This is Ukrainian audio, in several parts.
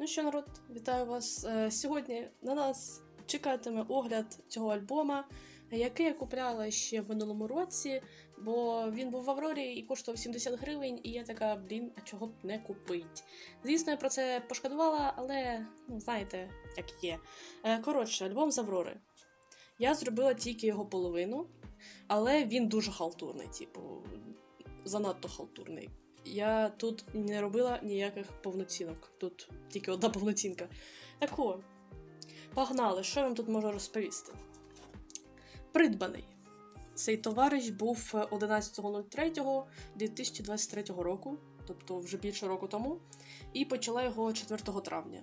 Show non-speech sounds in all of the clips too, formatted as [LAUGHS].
Ну що, народ, вітаю вас. Е, Сьогодні на нас чекатиме огляд цього альбома, який я купляла ще в минулому році, бо він був в Аврорі і коштував 70 гривень, і я така, блін, а чого б не купить. Звісно, я про це пошкодувала, але ну, знаєте, як є. Е, Коротше, альбом з Аврори. Я зробила тільки його половину, але він дуже халтурний, типу, занадто халтурний. Я тут не робила ніяких повноцінок. Тут тільки одна повноцінка. Так о, погнали, що я вам тут можу розповісти? Придбаний. Цей товариш був 11.03.2023 року, тобто вже більше року тому, і почала його 4 травня.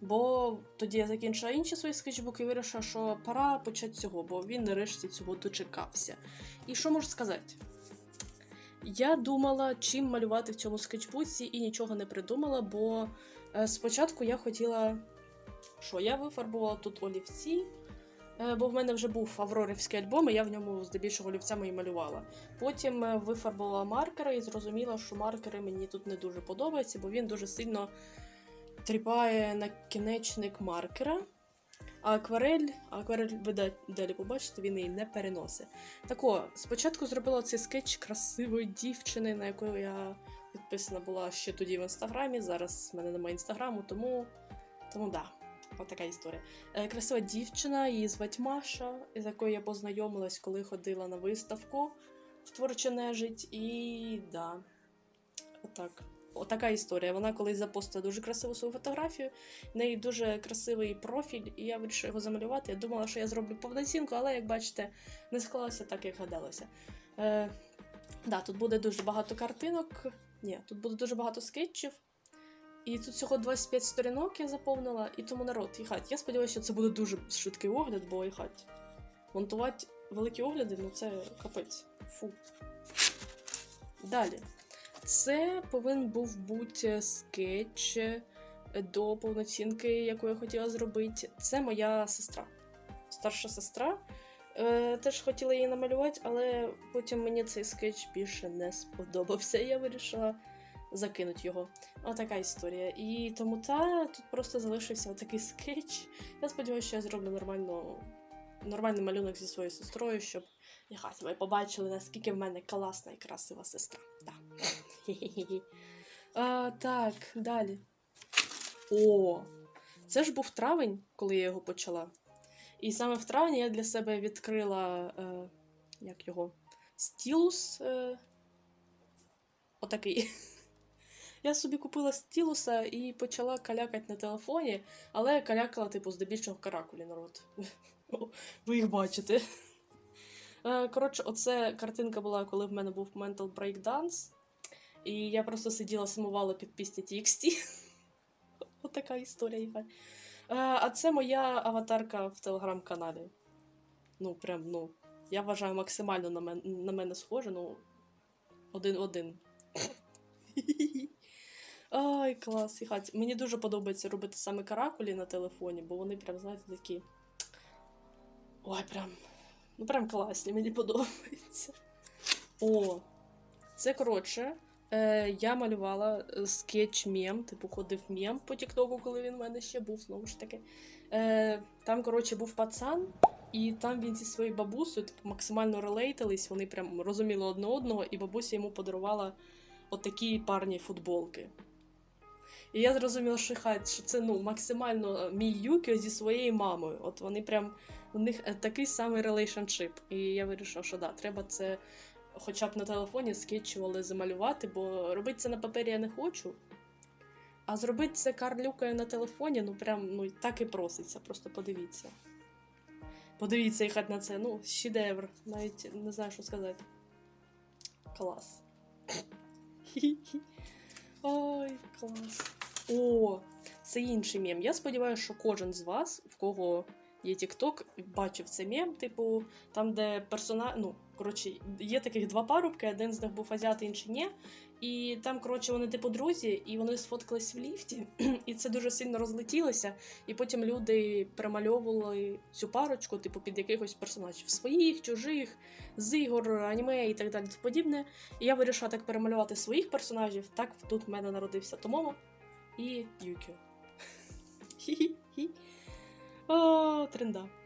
Бо тоді я закінчила інші свої скетчбуки і вирішила, що пора почати цього, бо він нарешті цього дочекався. І що можу сказати? Я думала, чим малювати в цьому скетчбуці, і нічого не придумала, бо е, спочатку я хотіла. Що, я вифарбувала тут олівці, е, бо в мене вже був аврорівський альбом, і я в ньому здебільшого олівцями і малювала. Потім е, вифарбувала маркери і зрозуміла, що маркери мені тут не дуже подобаються, бо він дуже сильно тріпає на кінечник маркера. А акварель, акварель ви далі побачите, він її не переносить. Так о, спочатку зробила цей скетч красивої дівчини, на яку я підписана була ще тоді в інстаграмі. Зараз в мене немає інстаграму, тому. Тому да, от така історія. Е, красива дівчина, її звать Маша, з якою я познайомилась, коли ходила на виставку в творча нежить. І да, отак. Отака історія. Вона колись запостила дуже красиву свою фотографію. В неї дуже красивий профіль, і я вирішила його замалювати. Я думала, що я зроблю повноцінку, але як бачите, не склалося так, як гадалося. Е, да, тут буде дуже багато картинок. Ні, тут буде дуже багато скетчів. І тут всього 25 сторінок я заповнила, і тому народ, і хать. Я сподіваюся, що це буде дуже швидкий огляд, бо і хать. Монтувати великі огляди, ну це капець. Фу. Далі. Це повинен був бути скетч до повноцінки, яку я хотіла зробити. Це моя сестра. Старша сестра. Е, теж хотіла її намалювати, але потім мені цей скетч більше не сподобався. Я вирішила закинути його. Отака історія. І тому та тут просто залишився такий скетч. Я сподіваюся, що я зроблю нормально, нормальний малюнок зі своєю сестрою, щоб нехай ви побачили, наскільки в мене класна і красива сестра. Да. А, так, далі. О, це ж був травень, коли я його почала. І саме в травні я для себе відкрила. Е, як його? Стілус. Е, отакий. Я собі купила стілуса і почала калякати на телефоні, але я калякала, типу, здебільшого каракулі народ. [LAUGHS] Ви їх бачите. Е, Коротше, оце картинка була, коли в мене був Mental Breakdance. І я просто сиділа, сумувала під пісні TXT. [LAUGHS] Отака історія. Е, А це моя аватарка в телеграм-каналі. Ну, прям, ну. Я вважаю максимально на мене, на мене схоже, ну. Один-один. [LAUGHS] Ай, клас, їхать. Мені дуже подобається робити саме каракулі на телефоні, бо вони прям, знаєте, такі. Ой, прям. Ну, прям класні, мені подобається. О, це коротше. Е, я малювала е, скетч мем, типу ходив мем по Тіктоку, коли він в мене ще був, знову ж таки. Е, там, коротше, був пацан, і там він зі своєю бабусею типу, максимально релейтились, вони прям розуміли одне одного, і бабуся йому подарувала отакі парні футболки. І я зрозуміла, що хай, що це ну, максимально е, мій Юкіо зі своєю мамою. От вони прям у них е, такий самий релейшншип. І я вирішила, що да, треба це хоча б на телефоні скетчували замалювати, бо робити це на папері я не хочу. А зробити це карлюкою на телефоні, ну прям ну так і проситься, просто подивіться. Подивіться їх на це, ну, шедевр. Навіть не знаю, що сказати. Клас. [LAUGHS] Ой, клас. О, це інший мем. Я сподіваюся, що кожен з вас, в кого є TikTok, бачив цей мем, типу, там, де персона... Ну, коротше, є таких два парубки, один з них був азіат, інший ні. І там, коротше, вони типу друзі, і вони сфоткались в ліфті, [CLEARS THROAT] і це дуже сильно розлетілося. І потім люди перемальовували цю парочку, типу, під якихось персонажів своїх, чужих, з ігор, аніме і так далі. Подібне. І я вирішила так перемалювати своїх персонажів. Так тут в мене народився Томомо і Юкіо. [LAUGHS] Хі-хі-хі. О, тренда.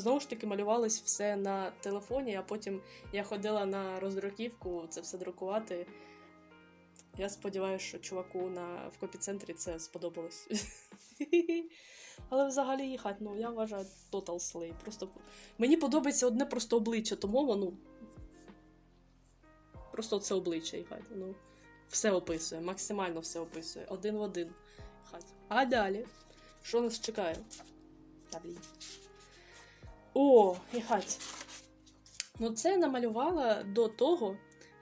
Знову ж таки, малювалось все на телефоні, а потім я ходила на роздруківку це все друкувати. Я сподіваюся, що чуваку на, в копіцентрі це сподобалось. [LAUGHS] Але взагалі їхать, ну я вважаю total slay. Просто мені подобається одне просто обличчя, тому воно. Просто це обличчя їхать. Ну, все описує, максимально все описує. Один в один. Хать. А далі. Що нас чекає? Та блін. О, їхать. Ну, це намалювала до того,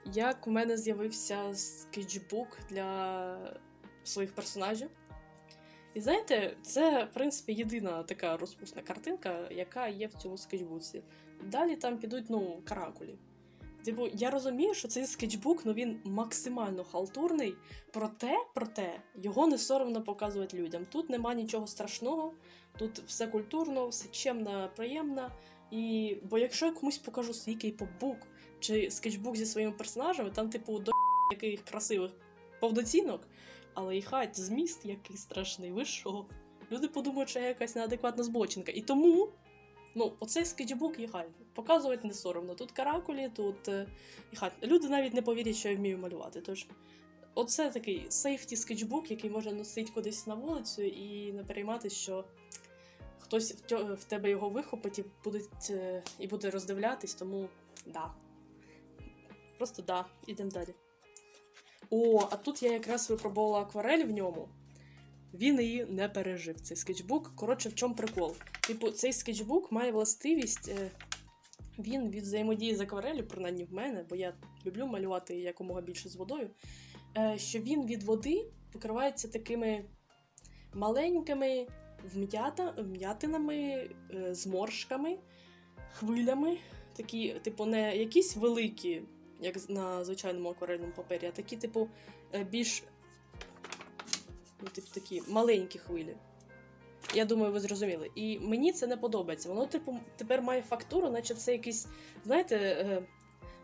як у мене з'явився скетчбук для своїх персонажів. І знаєте, це, в принципі, єдина така розпусна картинка, яка є в цьому скетчбуці. Далі там підуть, ну, каракулі. Типу, я розумію, що цей скетчбук, ну він максимально халтурний, проте, проте, його не соромно показувати людям. Тут нема нічого страшного, тут все культурно, все чемно, приємно. І... Бо якщо я комусь покажу свій кейпоп-бук чи скетчбук зі своїми персонажами, там, типу, до яких красивих повноцінок, але і хать, зміст який страшний, ви що? Люди подумають, що я якась неадекватна збочинка. І тому, ну, оцей скетчбук є хай. Показувати не соромно. Тут каракулі, тут е, і хай. Люди навіть не повірять, що я вмію малювати. Тож, оце такий сейфті скетчбук, який можна носити кудись на вулицю і не перейматися, що хтось в, тебе його вихопить і буде, і буде роздивлятись, тому да. Просто да, ідемо далі. О, а тут я якраз випробувала акварель в ньому. Він її не пережив, цей скетчбук. Коротше, в чому прикол? Типу, цей скетчбук має властивість. е, Він від взаємодії з акварелью, принаймні в мене, бо я люблю малювати якомога більше з водою. е, Що він від води покривається такими маленькими вм'ята, вм'ятинами, е, зморшками, хвилями. Такі, типу, не якісь великі, як на звичайному акварельному папері, а такі, типу, е, більш ну, типу, такі маленькі хвилі. Я думаю, ви зрозуміли. І мені це не подобається. Воно, типу, тепер має фактуру, наче це якийсь, знаєте, е,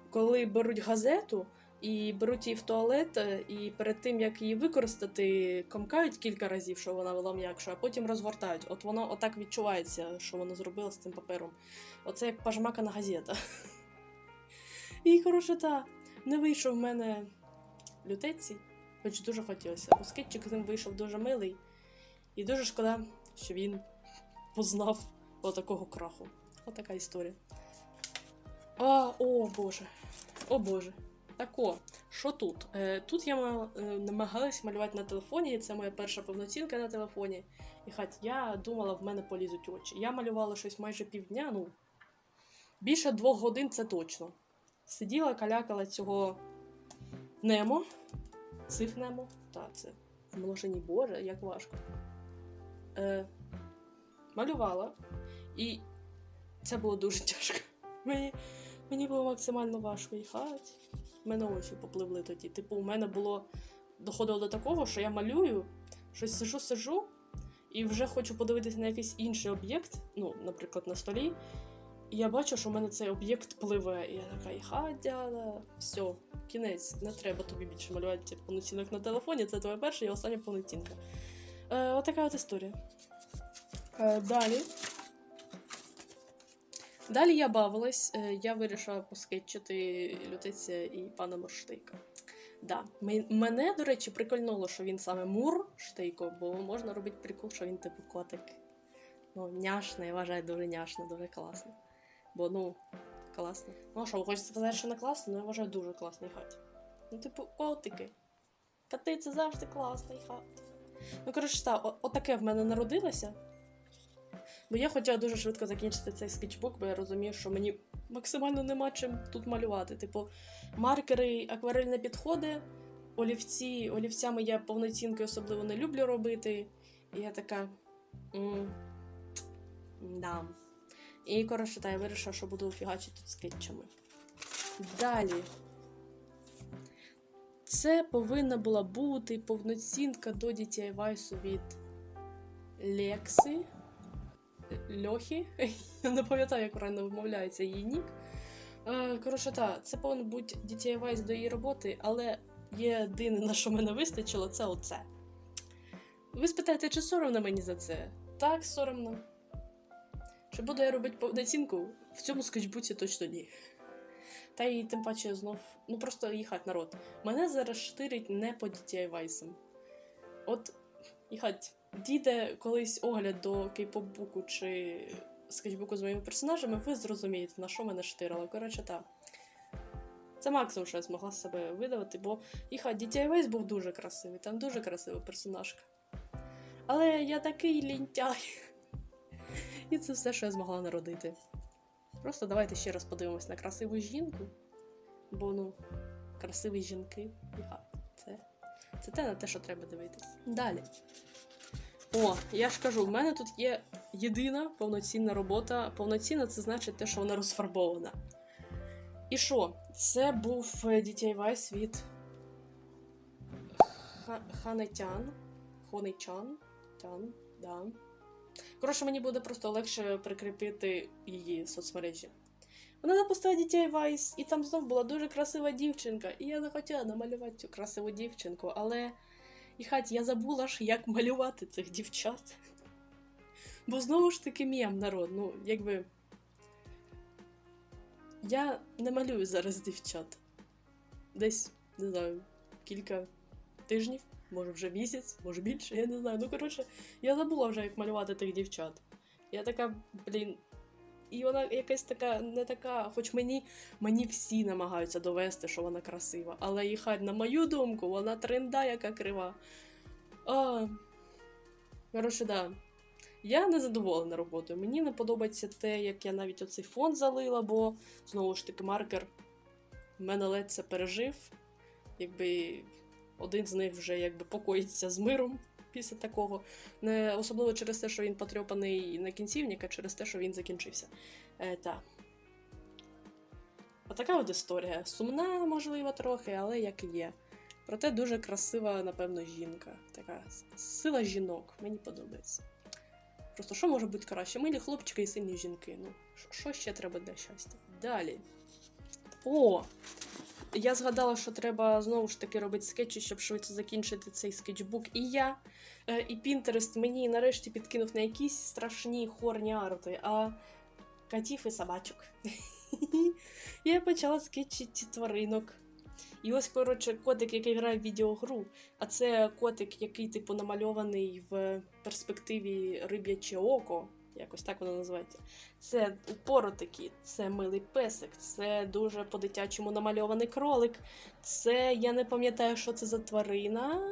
коли беруть газету і беруть її в туалет, е, і перед тим, як її використати, комкають кілька разів, що вона була м'якша, а потім розгортають. От воно отак відчувається, що воно зробило з цим папером. Оце як пожмакана газета. І, коротше, та, не вийшов в мене лютеці, хоч дуже хотілося. Бо скетчик з ним вийшов дуже милий. І дуже шкода, що він познав отакого краху. Отака історія. А, о боже. О боже. Так о, що тут? Е, тут я е, намагалась малювати на телефоні, це моя перша повноцінка на телефоні. І хать, я думала, в мене полізуть очі. Я малювала щось майже півдня, ну. Більше двох годин це точно. Сиділа, калякала цього Немо. Цих Немо. Та, це в Боже, як важко. Е, малювала. І це було дуже тяжко. Мені, мені було максимально важко їхати. У мене очі попливли тоді. Типу, у мене було доходило до такого, що я малюю, щось сижу, сижу, і вже хочу подивитися на якийсь інший об'єкт, ну, наприклад, на столі. І я бачу, що в мене цей об'єкт пливе. І я така, і хадя, все, кінець, не треба тобі більше малювати повноцінок на телефоні. Це твоя перша і остання повноцінка. Е, отака от історія. Е, далі. Далі я бавилась, е, я вирішила поскетчити лютиця і пана Мурштейка. Да. Мене, до речі, прикольнуло, що він саме Мур Штейко, бо можна робити прикол, що він типу котик. Ну, няшно, я вважаю, дуже няшно, дуже класно. Бо, ну, класно. Ну, що, хочете сказати, що не класно, ну я вважаю дуже класний хат. Ну, типу, котики. Коти це завжди класний хат. Ну, коротше, так, отаке в мене народилося. Бо я хотіла дуже швидко закінчити цей скетчбук, бо я розумію, що мені максимально нема чим тут малювати. Типу, маркери, акварель не підходить, олівці, олівцями я повноцінки особливо не люблю робити. І я така. Да. І коротше, та я вирішила, що буду фігачити тут скетчами. Далі. Це повинна була бути повноцінка до DTI від Лекси. Льохи. Я не пам'ятаю, як правильно вимовляється її нік. Е, Коротше, та, це повинен бути DTI до її роботи, але єдине, на що мене вистачило, це оце. Ви спитаєте, чи соромно мені за це? Так, соромно. Чи буду я робити повноцінку? В цьому скетчбуці точно ні. Та й тим паче знов, ну просто їхать народ. Мене зараз штирить не по DTI вайсам. От їхать, дійде колись огляд до кейпоп-буку чи скетчбуку з моїми персонажами, ви зрозумієте, на що мене штирило. Коротше, так. Це максимум, що я змогла себе видавати, бо їхать, DTI Вайс був дуже красивий, там дуже красива персонажка. Але я такий лінтяй. [LAUGHS] І це все, що я змогла народити. Просто давайте ще раз подивимось на красиву жінку. Бо ну, красиві жінки. Це, це те на те, що треба дивитись. Далі. О, я ж кажу, в мене тут є єдина повноцінна робота. Повноцінна це значить те, що вона розфарбована. І що? Це був DTI Vice від Ханетян. Хонейчан. Тян, да. Коротше, мені буде просто легше прикріпити її соцмережі. Вона запустила дітей Vice, і там знов була дуже красива дівчинка. І я захотіла намалювати цю красиву дівчинку, але і хать я забула ж, як малювати цих дівчат. Бо знову ж таки мєм народ. Ну, якби. Я не малюю зараз дівчат. Десь, не знаю, кілька тижнів, може вже місяць, може більше, я не знаю. Ну, коротше, я забула вже, як малювати тих дівчат. Я така, блін. І вона якась така, не така, хоч мені, мені всі намагаються довести, що вона красива. Але і хай, на мою думку, вона тренда, яка крива. А, коротше, да. Я не задоволена роботою. Мені не подобається те, як я навіть оцей фон залила, бо знову ж таки маркер в мене ледь це пережив. Якби один з них вже якби покоїться з миром після такого. Не особливо через те, що він потрьопаний на кінцівник, а через те, що він закінчився. Е, та. Отака от історія. Сумна, можливо, трохи, але як є. Проте дуже красива, напевно, жінка. Така сила жінок. Мені подобається. Просто що може бути краще? Милі хлопчики і сильні жінки. Ну, що ще треба для щастя? Далі. О! Я згадала, що треба знову ж таки робити скетчі, щоб швидше закінчити цей скетчбук. І я, е, і Пінтерест мені нарешті підкинув не якісь страшні хорні арти, а котів і собачок. [LAUGHS] Я почала скетчити тваринок. І ось, коротше, котик, який грає в відеогру, а це котик, який, типу, намальований в перспективі риб'яче око, якось так воно називається. Це упоротики, це милий песик, це дуже по-дитячому намальований кролик. Це я не пам'ятаю, що це за тварина.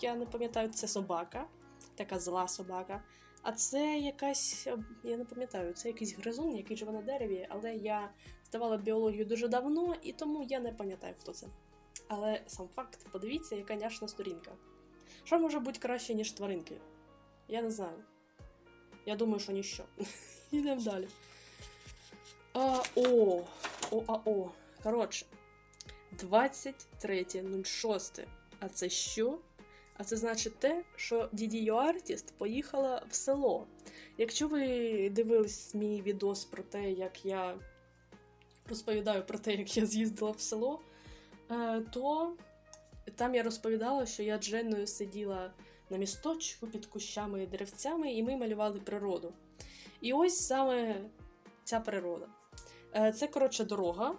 Я не пам'ятаю, це собака, така зла собака. А це якась, я не пам'ятаю, це якийсь гризун, який живе на дереві, але я здавала біологію дуже давно, і тому я не пам'ятаю, хто це. Але сам факт, подивіться, яка няшна сторінка. Що може бути краще, ніж тваринки? Я не знаю. Я думаю, що ніщо. Йдемо далі. А, о, о, а, о. Коротше, 23.06. А це що? А це значить те, що DDU Artist поїхала в село. Якщо ви дивились мій відос про те, як я розповідаю про те, як я з'їздила в село, е, то там я розповідала, що я Дженною сиділа на місточку під кущами і деревцями, і ми малювали природу. І ось саме ця природа. Е, Це, коротше, дорога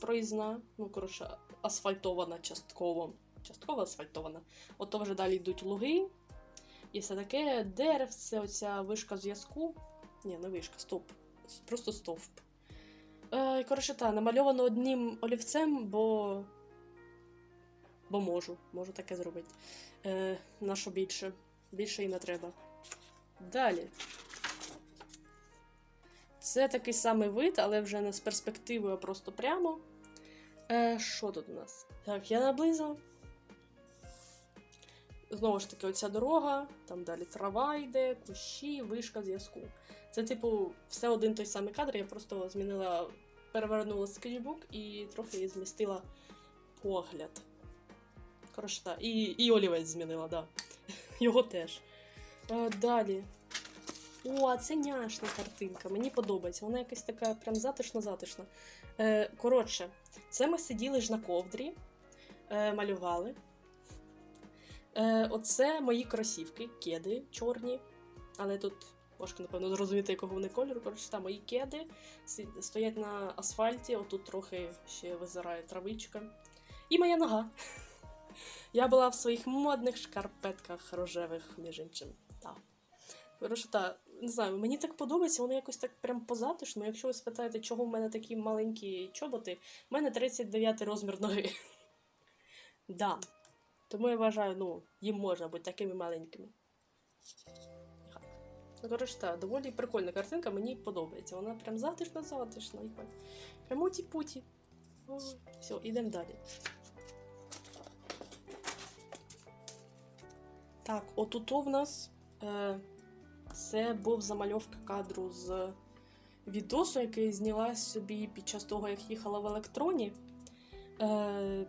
проїзна, ну, коротше, асфальтована частково. Частково асфальтована. Ото вже далі йдуть луги. І все таке деревце, оця вишка зв'язку. Ні, не вишка, стовп. Просто стовп. Е, коротше, та, намальовано одним олівцем, бо. Бо можу, можу таке зробити. Е, на що більше? Більше і не треба. Далі. Це такий самий вид, але вже не з перспективою, а просто прямо. Е, що тут у нас? Так, я наблизила. Знову ж таки, оця дорога, там далі трава йде, кущі, вишка зв'язку. Це, типу, все один той самий кадр, я просто змінила, перевернула скетчбук і трохи змістила погляд. Коротше, так. І, і олівець змінила. Да. [LAUGHS] Його теж. Е, далі. О, а це няшна картинка. Мені подобається. Вона якась така прям затишна-затишна. Е, коротше, це ми сиділи ж на ковдрі, е, малювали. Е, оце мої кросівки, кеди чорні. Але тут важко, напевно, зрозуміти, якого вони кольору. Коротше, там мої кеди стоять на асфальті, отут трохи ще визирає травичка. І моя нога. [LAUGHS] Я була в своїх модних шкарпетках рожевих, між іншим. Так. Та, не знаю, мені так подобається, воно якось так прям позатишно. Якщо ви спитаєте, чого в мене такі маленькі чоботи, в мене 39 розмір ноги. [LAUGHS] Да. Тому я вважаю, ну, їм можна бути такими маленькими. Ну, коротше, так, доволі прикольна картинка, мені подобається. Вона прям затишна-затишна. і хай. Прям уті-путі. Все, йдемо далі. Так, отут в нас е, це був замальовка кадру з відосу, який зняла собі під час того, як їхала в електроні. Е,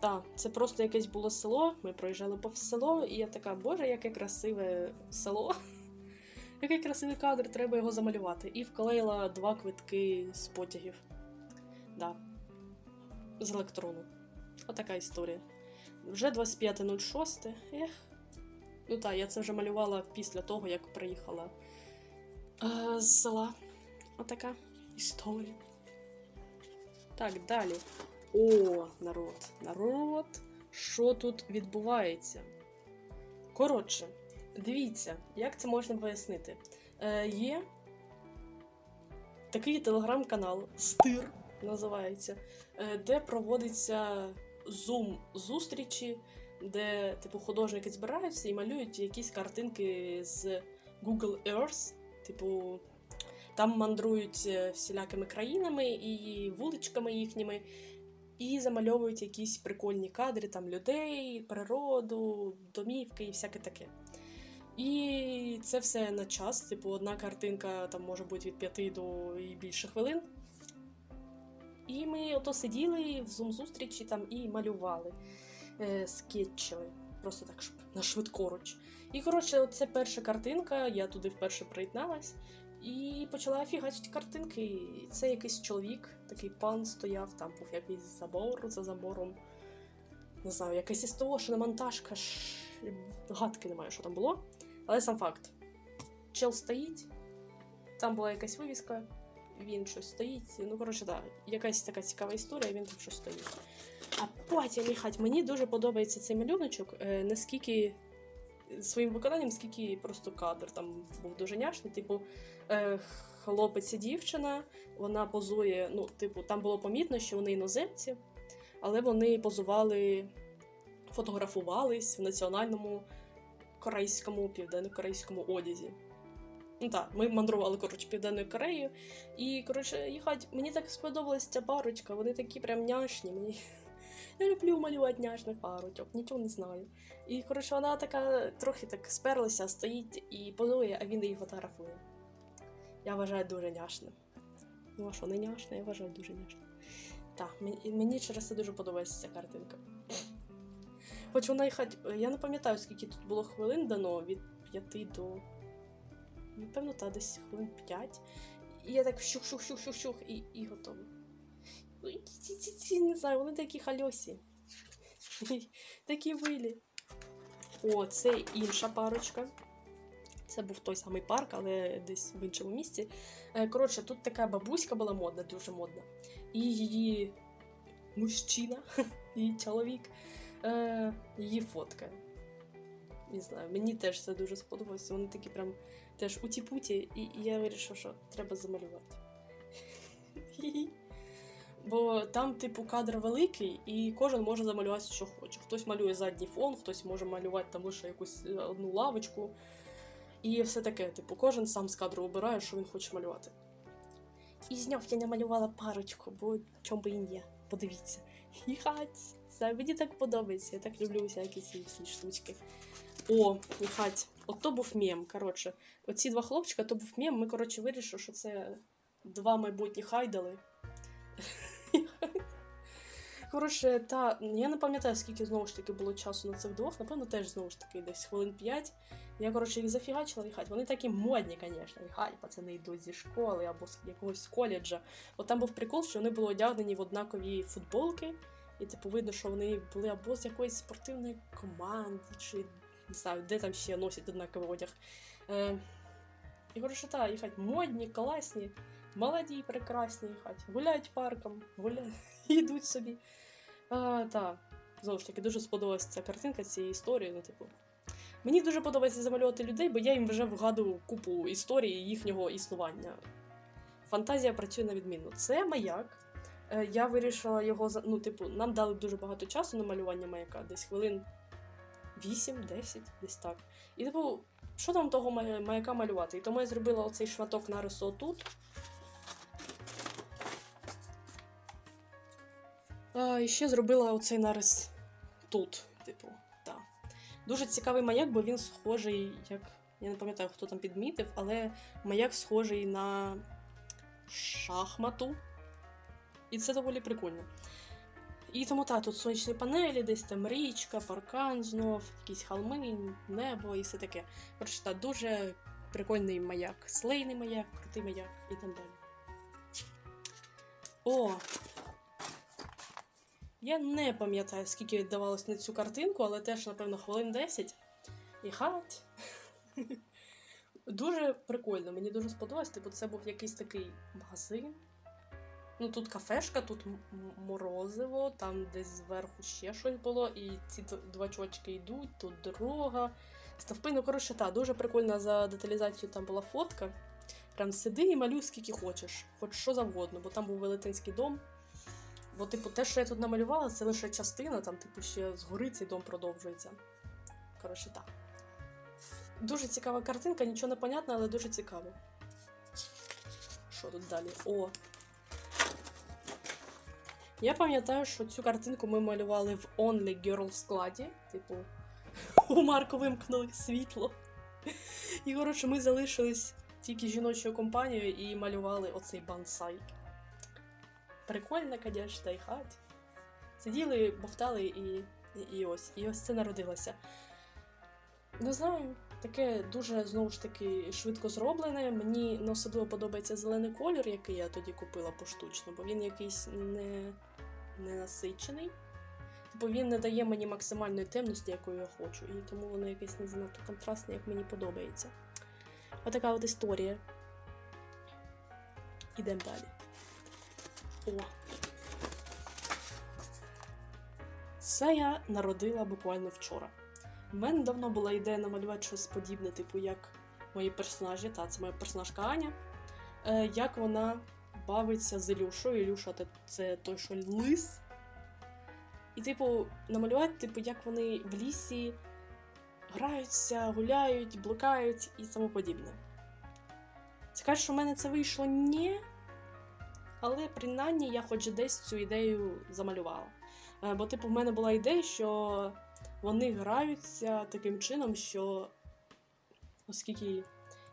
так, це просто якесь було село. Ми проїжджали повз село, і я така, боже, яке красиве село. [LAUGHS] Який красивий кадр, треба його замалювати. І вклеїла два квитки з потягів. Да. З електрону. Отака історія. Вже 25.06. Ех. Ну так, я це вже малювала після того, як приїхала е, з села. Отака історія. Так, далі. О, народ, народ, що тут відбувається? Коротше, дивіться, як це можна пояснити. Е, є такий телеграм-канал Стир називається, е, де проводиться зум зустрічі, де типу художники збираються і малюють якісь картинки з Google Earth, типу. Там мандрують е, всілякими країнами і вуличками їхніми, і замальовують якісь прикольні кадри, там людей, природу, домівки і всяке таке. І це все на час. Типу, одна картинка там може бути від 5 до і більше хвилин. І ми ото сиділи в зум-зустрічі там і малювали, е, скетчили. Просто так, щоб на швидкоруч. І коротше, це перша картинка, я туди вперше приєдналась. І почала фігачити картинки. І це якийсь чоловік, такий пан стояв, там був якийсь забор за забором. Не знаю, якась із того, що на монтажка ж гадки немає, що там було. Але сам факт. Чел стоїть, там була якась вивіска, він щось стоїть. Ну, коротше, да, якась така цікава історія, він там щось стоїть. А потім, їхать, мені дуже подобається цей малюночок, е, наскільки своїм виконанням, скільки просто кадр там був дуже няшний. Типу, е, хлопець і дівчина, вона позує. Ну, типу, там було помітно, що вони іноземці, але вони позували, фотографувались в національному корейському, південно-корейському одязі. Ну так, ми мандрували, коротше, Південною Кореєю. І, коротше, їхать, мені так сподобалась ця парочка, вони такі прям няшні. Мені... [LAUGHS] Я люблю малювати няшних парочок, нічого не знаю. І, коротше, вона така трохи так сперлася, стоїть і позує, а він її фотографує. Я вважаю дуже няшним. Ну, а що не няшне, я вважаю дуже няшним. Так, мені, через це дуже подобається ця картинка. Хоч вона і хать. Я не пам'ятаю, скільки тут було хвилин дано, від 5 до. Напевно, та десь хвилин 5. І я так щух-щух-щух-щух-щух і, і готово. Не знаю, вони такі хальосі. [LAUGHS] Такі вилі. О, це інша парочка. Це був той самий парк, але десь в іншому місці. Е, Коротше, тут така бабуська була модна, дуже модна. І її мужчина, [LAUGHS] її чоловік, е, її фоткає. Не знаю, мені теж це дуже сподобалося. Вони такі прям теж уті-путі, і і я вирішила, що треба замалювати. Бо там, типу, кадр великий, і кожен може замалювати, що хоче. Хтось малює задній фон, хтось може малювати там лише якусь е, одну лавочку. І все таке, типу, кожен сам з кадру обирає, що він хоче малювати. І зняв я намалювала парочку, бо чому би і ні. Подивіться. Їхать. Це мені так подобається. Я так люблю всякі ці всі штучки. О, їхать. От то був мем. Коротше, оці два хлопчика, то був мем. Ми, коротше, вирішили, що це два майбутні хайдали. Коротше, та я не пам'ятаю, скільки знову ж таки було часу на цих двох. Напевно, теж знову ж таки десь хвилин 5. Я, коротше, їх зафігачила їхать. Вони такі модні, звісно. Їхать, пацани йдуть зі школи або з якогось коледжа. От там був прикол, що вони були одягнені в однакові футболки І типу видно, що вони були або з якоїсь спортивної команди, чи не знаю, де там ще носять однаковий одяг. Е, і коротше, так, їхать модні, класні, молоді, прекрасні, їхать. Гуляють парком, гуляють, [LAUGHS] йдуть собі. А, та, знову ж таки, дуже сподобалася ця картинка цієї історії. Ну, типу. Мені дуже подобається замалювати людей, бо я їм вже вгадую купу історії їхнього існування. Фантазія працює на відмінно. Це маяк. Е, Я вирішила його ну, типу, нам дали дуже багато часу на малювання маяка, десь хвилин 8-10, десь так. І типу, що там того маяка малювати? І тому я зробила оцей шматок нарису отут. А, і ще зробила оцей нарис тут. Типу, так. Дуже цікавий маяк, бо він схожий, як. Я не пам'ятаю, хто там підмітив, але маяк схожий на шахмату. І це доволі прикольно. І тому так, тут сонячні панелі, десь там річка, паркан знов, якісь холми, небо і все таке. Коротше, так, дуже прикольний маяк. Слейний маяк, крутий маяк і так далі. О! Я не пам'ятаю, скільки віддавалось на цю картинку, але теж, напевно, хвилин 10. І хать. [LAUGHS] Дуже прикольно, мені дуже сподобалось. Типу, це був якийсь такий магазин. Ну, тут кафешка, тут морозиво, там десь зверху ще щось було, і ці два чувачки йдуть, тут дорога. Стовпи, ну коротше, та, дуже прикольна за деталізацію там була фотка. Прям сиди і малюй скільки хочеш, хоч що завгодно, бо там був велетенський дом. Бо, типу, те, що я тут намалювала, це лише частина, там, типу, ще згори цей дом продовжується. Коротше, так. Дуже цікава картинка, нічого не понятно, але дуже цікаво. Що тут далі? О. Я пам'ятаю, що цю картинку ми малювали в Only Girl складі. Типу, [LAUGHS] у Марку вимкнули світло. І, коротше, ми залишились тільки жіночою компанією і малювали оцей бонсай. Прикольно, конечно, і хать. Сиділи, бовтали і, і, і ось. І ось це народилося. Не знаю, таке дуже знову ж таки швидко зроблене. Мені не особливо подобається зелений колір, який я тоді купила поштучно, бо він якийсь не, не насичений. Бо він не дає мені максимальної темності, якої я хочу, і тому воно якесь не занадто контрастне, як мені подобається. Отака от історія. Ідемо далі. О. Це я народила буквально вчора. У мене давно була ідея намалювати щось подібне, типу, як мої персонажі, та це моя персонажка Аня. Е, як вона бавиться з Ілюшою. Ілюша це той, що лис. І, типу, намалювати, типу, як вони в лісі граються, гуляють, блукають і тому подібне. Скажеш, що в мене це вийшло ні. Але принаймні я хоч десь цю ідею замалювала. Е, Бо, типу, в мене була ідея, що вони граються таким чином, що оскільки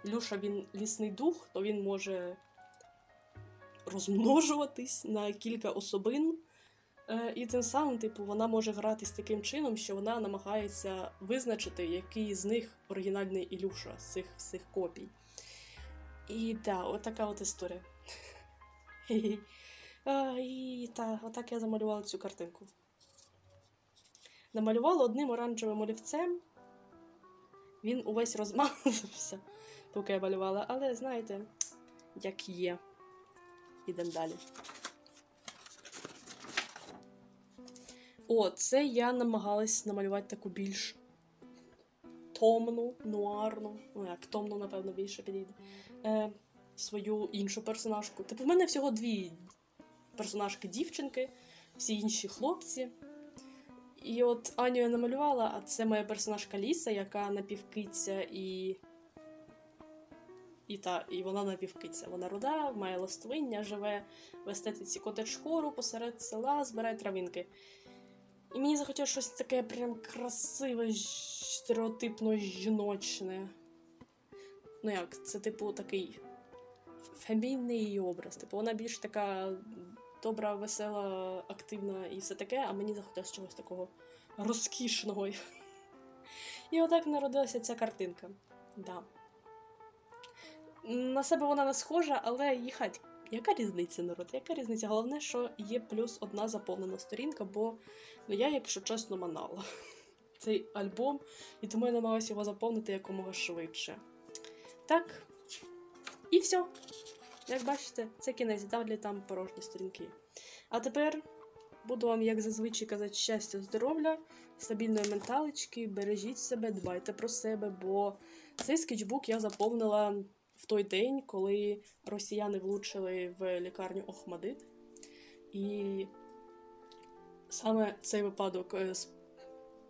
Ілюша він лісний дух, то він може розмножуватись на кілька особин. Е, І тим самим, типу, вона може гратись таким чином, що вона намагається визначити, який з них оригінальний Ілюша з цих всіх копій. І так, от така от історія. [LAUGHS] І так, отак я замалювала цю картинку. Намалювала одним оранжевим олівцем. Він увесь розмазався, [LAUGHS] поки я малювала, але знаєте, як є. Ідемо далі. О, це я намагалась намалювати таку більш томну, нуарну, ну як томну, напевно, більше підійде. Е, свою іншу персонажку. Типу, в мене всього дві персонажки дівчинки, всі інші хлопці. І от Аню я намалювала, а це моя персонажка Ліса, яка напівкиця і. І та, і вона напівкиця. Вона руда, має ластовиння, живе в естетиці котедж-хору посеред села, збирає травинки. І мені захотілося щось таке прям красиве, стереотипно жіночне. Ну як, це, типу, такий фемінний її образ. Типу, вона більш така добра, весела, активна і все таке, а мені захотілося чогось такого розкішного. І отак народилася ця картинка. Да. На себе вона не схожа, але їхать. яка різниця, народ? Яка різниця? Головне, що є плюс одна заповнена сторінка, бо ну, я, якщо чесно, манала [LAUGHS] цей альбом, і тому я намагалася його заповнити якомога швидше. Так. І все. Як бачите, це кінець, далі там порожні сторінки. А тепер буду вам, як зазвичай, казати щастя, здоров'я, стабільної менталочки, бережіть себе, дбайте про себе, бо цей скетчбук я заповнила в той день, коли росіяни влучили в лікарню Охмадит. І саме цей випадок е,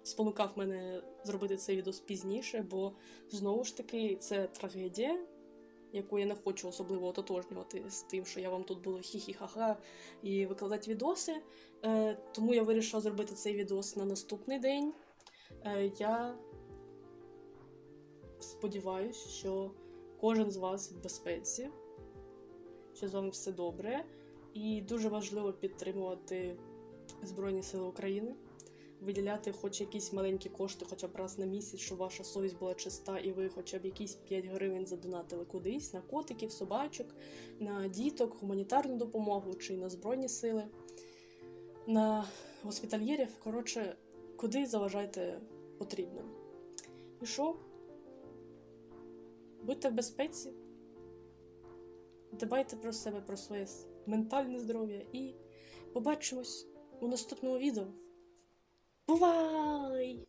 спонукав мене зробити цей відео пізніше, бо знову ж таки це трагедія, яку я не хочу особливо ототожнювати з тим, що я вам тут буду хі-хі-ха-ха і викладати відоси. Е, тому я вирішила зробити цей відос на наступний день. Е, я сподіваюся, що кожен з вас в безпеці, що з вами все добре. І дуже важливо підтримувати Збройні Сили України, виділяти хоч якісь маленькі кошти, хоча б раз на місяць, щоб ваша совість була чиста, і ви хоча б якісь 5 гривень задонатили кудись на котиків, собачок, на діток, гуманітарну допомогу чи на Збройні Сили, на госпітальєрів. Коротше, куди заважайте потрібно. І що? Будьте в безпеці, дбайте про себе, про своє ментальне здоров'я і побачимось у наступному відео. Бувай!